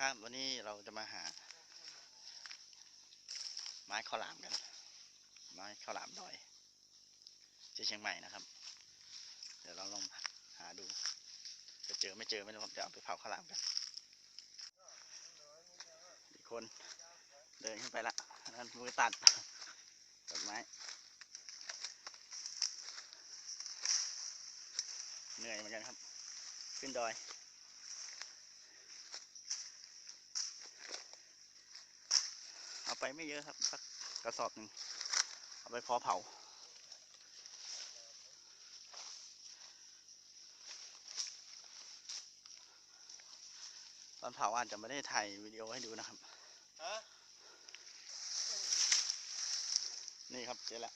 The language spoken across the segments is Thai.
ครับวันนี้เราจะมาหา ไม้ข้าวหลามกัน ไม้ข้าวหลามดอยที่เชียงใหม่นะครับ เดี๋ยวเราลองหาดู จะเจอไม่เจอไม่รู้ครับเดี๋ยวเอาไปเผาข้าวหลามกัน อีกคนเดินขึ้นไปละนั่นมือตัดตัดไม้เหนื่อยเหมือนกันครับ ขึ้นดอย เอาไปไม่เยอะครับสักกระสอบหนึ่งเอาไปพอเผา ตอนเผาอาจจะไม่ได้ถ่ายวิดีโอให้ดูนะครับฮะนี่ครับเจอแล้ว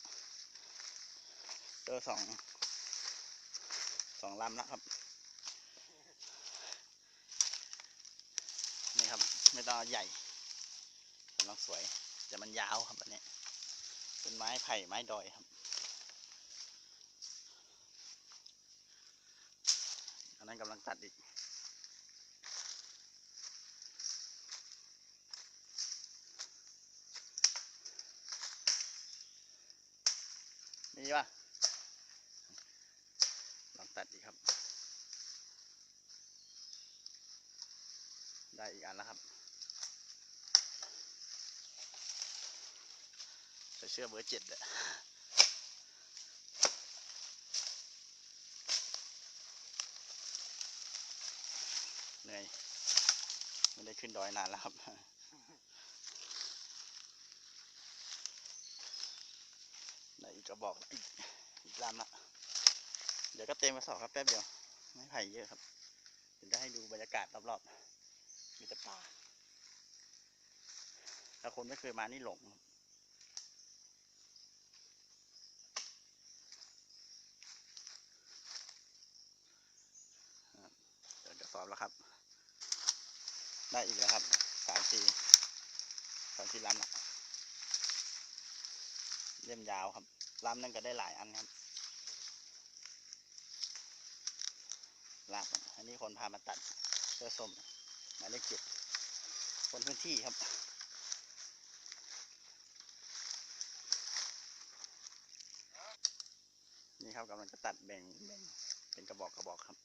เจอสองสองลำแล้วครับ นี่ครับ ไม่ต้องเอาใหญ่กำ ลังสวย แต่มันยาวครับอันนี้ เป็นไม้ไผ่ไม้ดอยครับ อันนั้นกำลังตัดอีกมีป่ะลองตัดอีกครับ ได้อีกอันแล้วครับใส่ เสื้อเบอร์เจ็ดอะเหนื่อยไม่ได้ขึ้นดอยนานแล้วครับได้อีกกระบอกอีกอีกลำละเดี๋ยวก็เต็มกระสอบครับแป๊บเดียว ไม่ไผ่เยอะครับเดี๋ยวจะให้ดูบรรยากาศรอบๆมีแต่ป่าถ้าคนไม่เคยมานี่หลงครับครับเดี๋ยวกระสอบ แล้วครับ ได้อีกแล้วครับสามสี่สามสี่ลำละเล่มยาวครับลำนั่นก็ได้หลายอันครับลากอันนี้คนพามาตัดเสื้อส้มหมายเลขเจ็ดคนพื้นที่ครับนี่ครับกำลังจะตัดแบ่งเป็นกระบอกกระบอกครับ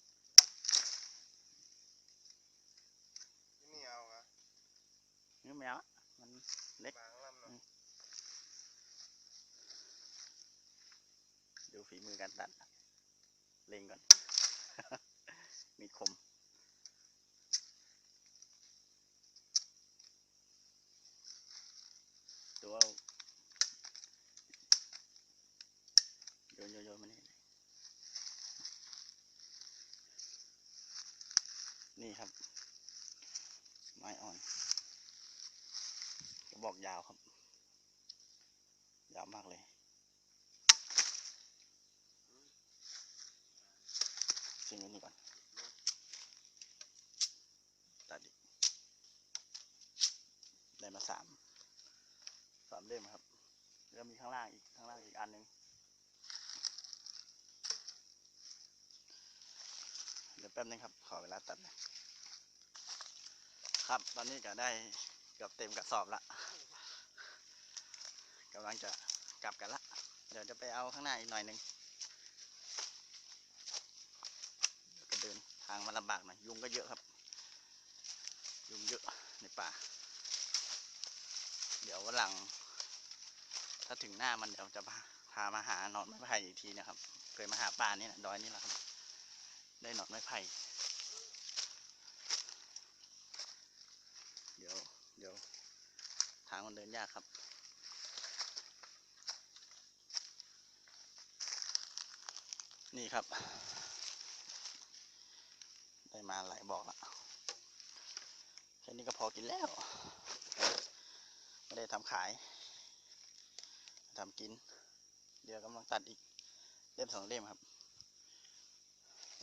ที่นี่เอาอะ เนื้อแมวอะมันเล็กบางลำเนาะดูฝีมือการตัด เล็งก่อน มีดคมตัวโยนโยนโยนมานี่นี่ครับ ไม้อ่อนกระบ อกยาวครับ ยาวมากเลย ทิ้งไว้นี่ก่อนตัดอีกได้มาสามสามเล่มครับ แล้วมีข้างล่างอีก ข้างล่างอีกอันหนึ่งเดี๋ยวแป๊บนึงครับ ขอเวลาตัดน่อยครับ ตอนนี้ก็ได้เกือบเต็มกระสอบละ กำลังจะกลับกันละ เดี๋ยวจะไปเอาข้างหน้าอีกหน่อยหนึ่งก็เดินทางมันลำบากหน่อย ยุงก็เยอะครับ ยุงเยอะในป่า เดี๋ยววันหลัง ถ้าถึงหน้ามันเดี๋ยวจะพาพามาหาหนอนไม้ไผ่อีกทีนะครับ เคยมาหาป่านี่แหละดอยนี่แหละครับ ได้หนอนไม้ไผ่เดี๋ยวเดี๋ยวทางมันเดินยากครับ นี่ครับ ได้มาหลายบอกละแค่นี้ก็พอกินแล้ว ไม่ได้ทำขายทำกิน เดี๋ยวกำลังตัดอีกเล่มสองเล่มครับ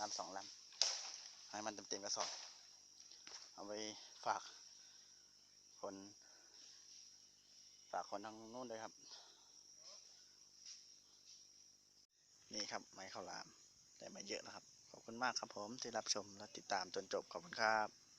ลำสองลำให้มันเต็มๆกระสอบ เอาไปฝากคน ฝากคนทางนู้นด้วยครับ นี่ครับไม้ข้าวหลามได้มาเยอะนะครับ ขอบคุณมากครับผมที่รับชมและติดตามจนจบขอบคุณครับ